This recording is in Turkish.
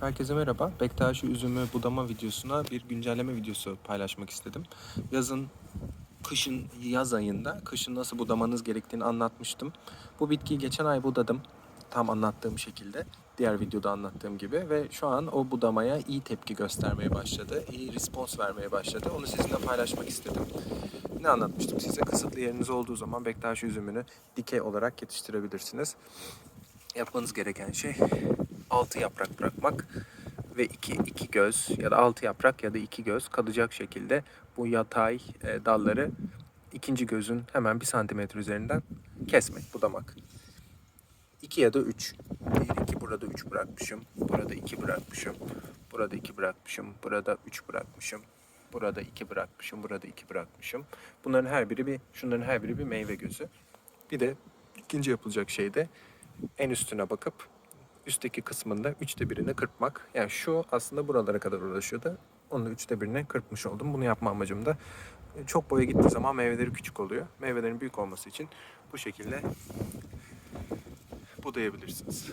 Herkese merhaba. Bektaşi üzümü budama videosuna bir güncelleme videosu paylaşmak istedim. Yazın, kışın, yaz ayında kışın nasıl budamanız gerektiğini anlatmıştım. Bu bitkiyi geçen ay budadım. Tam anlattığım şekilde. Diğer videoda anlattığım gibi ve şu an o budamaya iyi tepki göstermeye başladı. iyi respons vermeye başladı. Onu sizinle paylaşmak istedim. Ne anlatmıştım size? Kısıtlı yeriniz olduğu zaman Bektaşi üzümünü dikey olarak yetiştirebilirsiniz. Yapmanız gereken şey altı yaprak bırakmak ve iki, iki göz ya da altı yaprak ya da iki göz kalacak şekilde bu yatay e, dalları ikinci gözün hemen bir santimetre üzerinden kesmek, budamak. İki ya da üç. Bir, iki burada üç bırakmışım. Burada iki bırakmışım. Burada iki bırakmışım. Burada üç bırakmışım. Burada iki bırakmışım. Burada iki bırakmışım. Bunların her biri bir, şunların her biri bir meyve gözü. Bir de ikinci yapılacak şey de en üstüne bakıp üstteki kısmında üçte birini kırpmak. Yani şu aslında buralara kadar ulaşıyordu. Onu da üçte birine kırpmış oldum. Bunu yapma amacım da e, çok boya gittiği zaman meyveleri küçük oluyor. Meyvelerin büyük olması için bu şekilde budayabilirsiniz.